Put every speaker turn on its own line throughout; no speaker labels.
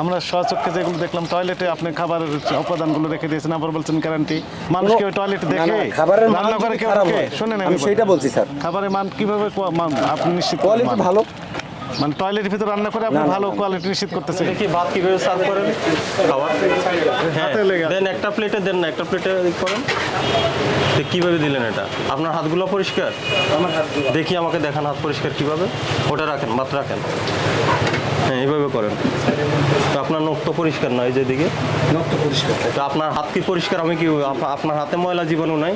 আমরা স্বচক্ষে যেগুলো দেখলাম টয়লেটে আপনি খাবারের উপাদানগুলো রেখে দিয়েছেন আবার বলছেন গ্যারান্টি মানুষ কি ওই টয়লেট
না,
দেখে
না, খাবারের মান
রান্না করে কেউ
খারাপ
ঢোকে?
হয়, আমি। সেইটা বলছি স্যার।
খাবারের মান কীভাবে মান আপনি নিশ্চিত
কোয়ালিটি ভালো।
মানে টয়লেটের ভিতরে রান্না করে আপনি
না, না,
ভালো কোয়ালিটি নিশ্চিত করতেছেন।
দেখি ভাত কীভাবে সার্ভ করেন? খাবার। হ্যাঁ
হাতে লেগে
দেন একটা প্লেটে দেন না একটা প্লেটে করেন। তো কীভাবে দিলেন এটা? আপনার হাতগুলো পরিষ্কার? দেখি আমাকে দেখান হাত পরিষ্কার কীভাবে। ওটা রাখেন ভাত রাখেন। হ্যাঁ এইভাবে করেন। তো আপনার নখ তো পরিষ্কার নয় যেদিকে
নক্ত পরিষ্কার।
তো আপনার হাত কি পরিষ্কার? আমি কি আপনার হাতে ময়লা জীবাণু নাই?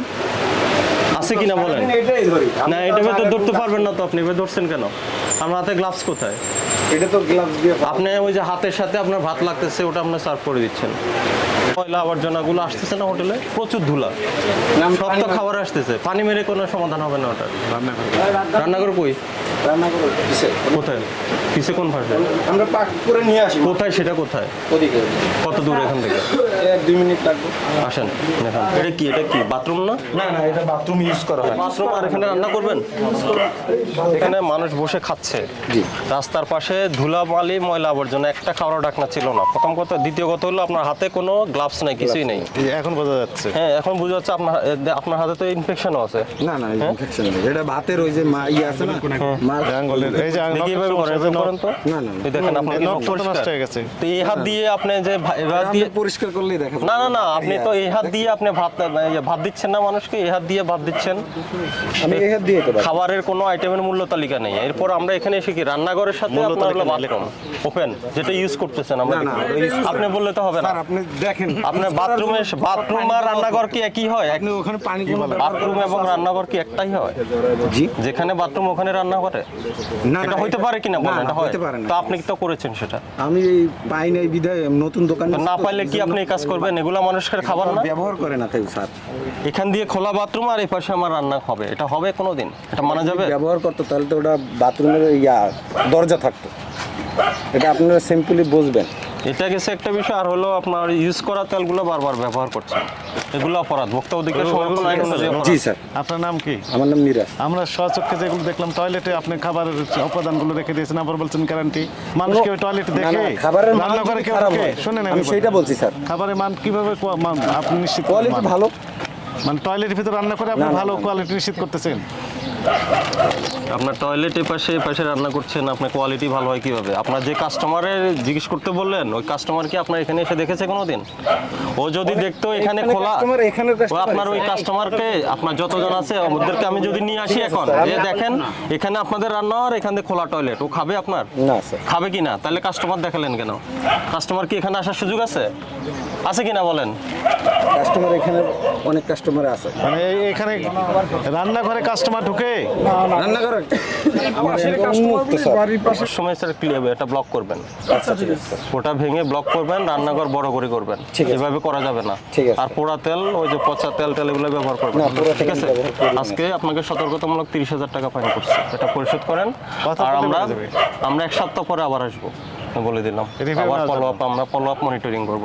আছে কিনা বলেন? না এটা তো ধরতে পারবেন না তো আপনি এবার ধরছেন কেন? আমার হাতে গ্লাভস কোথায়?
এটা তো গ্লাভস দিয়ে
আপনি ওই যে হাতের সাথে আপনার ভাত লাগতেছে ওটা আপনি সার্ভ করে দিচ্ছেন। ময়লা আবর্জনাগুলো আসতেছে না হোটেলে? প্রচুর ধুলা। সব তো খাবার আসতেছে। পানি মেরে কোনো সমাধান হবে না ওটা
রান্না
রান্নাঘর কই? কোথায়? কিসে কোন ভাষা
আমরা পাক করে নিয়ে আসি।
কোথায়? সেটা কোথায়?
ওদিকে।
কত দূর এখান থেকে?
এক দুই মিনিট লাগবে।
আসেন এটা কি? এটা কি? বাথরুম না?
না না এটা বাথরুম ইউজ করা হয়।
বাথরুম আর এখানে রান্না করবেন? এখানে মানুষ বসে খাচ্ছে।
জি।
রাস্তার পাশে ধুলাবালি ময়লা আবর্জনা একটা খাওয়ার ডাকনা ছিল না। প্রথম কথা দ্বিতীয় কথা হলো আপনার হাতে কোনো গ্লাভস নাই কিছুই নেই।
যে এখন বোঝা যাচ্ছে।
হ্যাঁ এখন বুঝা যাচ্ছে আপনার আপনার হাতে তো ইনফেকশনও আছে।
না না ইনফেকশন এটা ভাতের ওই যে মা ইয়ে আছে না মা
এই আঙ্গুলের এই যে
দেখি এভাবে করেন করেন তো।
না, না।
এই দেখেন আপনার
নখ নষ্ট
পরিষ্কার
হয়ে গেছে।
তো এই হাত দিয়ে আপনি যে ভা- এবার
আপনি
দিয়ে
পরিষ্কার করলেই দেখা
না না না আপনি তো এই হাত দিয়ে আপনি ভাত ভাত দিচ্ছেন না মানুষকে এই হাত দিয়ে ভাত দিচ্ছেন।
আমি এই হাত দিয়ে তো
খাবারের কোনো আইটেমের মূল্য তালিকা নেই। এরপর আমরা এখানে এসে কি রান্নাঘরের সাথে
মূল্য
আপনার হলো
তালিকা নেই,
বাথরুম ওপেন যেটা ইউজ করতেছেন আমরা
না, না,
দেখি।
ওটা use করা-
আপনি বললে তো হবে না।
আপনি দেখেন
আপনার বাথরুমে বাথরুম আর রান্নাঘর কি একই হয়?
আপনি ওখানে পানি
বাথরুম এবং রান্নাঘর কি একটাই হয়?
জি।
যেখানে বাথরুম ওখানে রান্না করে
না,
এটা হইতে পারে কিনা বলেন? এটা হয়।
হইতে পারে না।
তো আপনি তো করেছেন সেটা?
আমি এই পাই নাই বিধায় নতুন দোকান
না পাইলে কি আপনি এই কাজ করবেন? এগুলা মানুষের খাবার না?
ব্যবহার করে না তাই স্যার।
এখান দিয়ে খোলা বাথরুম আর এই পাশে আমার রান্না হবে। এটা হবে কোনোদিন? এটা মানা যাবে?
ব্যবহার করতো তাহলে তো ওটা বাথরুমের ইয়া দরজা থাকতো। এটা আপনারা সিম্পলি বুঝবেন।
এটা গেছে একটা বিষয় আর হলো আপনার ইউজ করা তেলগুলো বারবার ব্যবহার করছেন এগুলো অপরাধ ভোক্তা অধিকার সংরক্ষণ আইন অনুযায়ী
জি স্যার।
আপনার নাম কি?
আমার নাম মিরাজ।
আমরা স্বচক্ষে যেগুলো দেখলাম টয়লেটে আপনি খাবারের উপাদানগুলো রেখে দিয়েছেন আবার বলছেন গ্যারান্টি মানুষ কি টয়লেট দেখে?
খাবারের মান
করে কেউ?
হয়,
শোনেন
আমি। সেইটা বলছি স্যার।
খাবারের মান কীভাবে মান আপনি নিশ্চিত
কোয়ালিটি ভালো।
মানে টয়লেটের ভিতরে রান্না করে আপনি
না, না,
ভালো কোয়ালিটি নিশ্চিত করতেছেন?
আপনার টয়লেট পাশে পাশে রান্না করছেন আপনার কোয়ালিটি ভালো হয় কীভাবে? আপনার যে কাস্টমারের জিজ্ঞেস করতে বললেন ওই কাস্টমার কি আপনার এখানে এসে দেখেছে কোনোদিন? ও যদি দেখতো এখানে খোলা ও আপনার ওই কাস্টমারকে আপনার যতজন আছে ওদেরকে আমি যদি নিয়ে আসি এখন
আমি-
দেখেন এখানে আপনাদের রান্না আর এখানে খোলা টয়লেট ও খাবে আপনার?
না স্যার
খাবে কি না? তাহলে কাস্টমার দেখালেন কেন? কাস্টমার কি এখানে আসার সুযোগ আছে? আছে কি না বলেন?
কাস্টমার এখানে অনেক কাস্টমার আছে।
মানে এখানে রান্নাঘরে কাস্টমার ঢুকে
সময় স্যার ক্লিয়ার এটা ব্লক করবেন।
আচ্ছা ঠিক আছে। স্যার।
ওটা ভেঙে ব্লক করবেন রান্নাঘর বড় করে করবেন। এভাবে করা যাবে না। আর পোড়া তেল ওই যে পচা তেল টেল এগুলো ব্যবহার করবেন। ঠিক আছে। আজকে আপনাকে সতর্কতামূলক তিরিশ হাজার টাকা ফাইন করছে। এটা পরিশোধ করেন। আর আমরা আমরা এক সপ্তাহ পরে আবার আসব। বলে দিলাম। আবার ফলো আপ আমরা ফলো আপ মনিটরিং করব।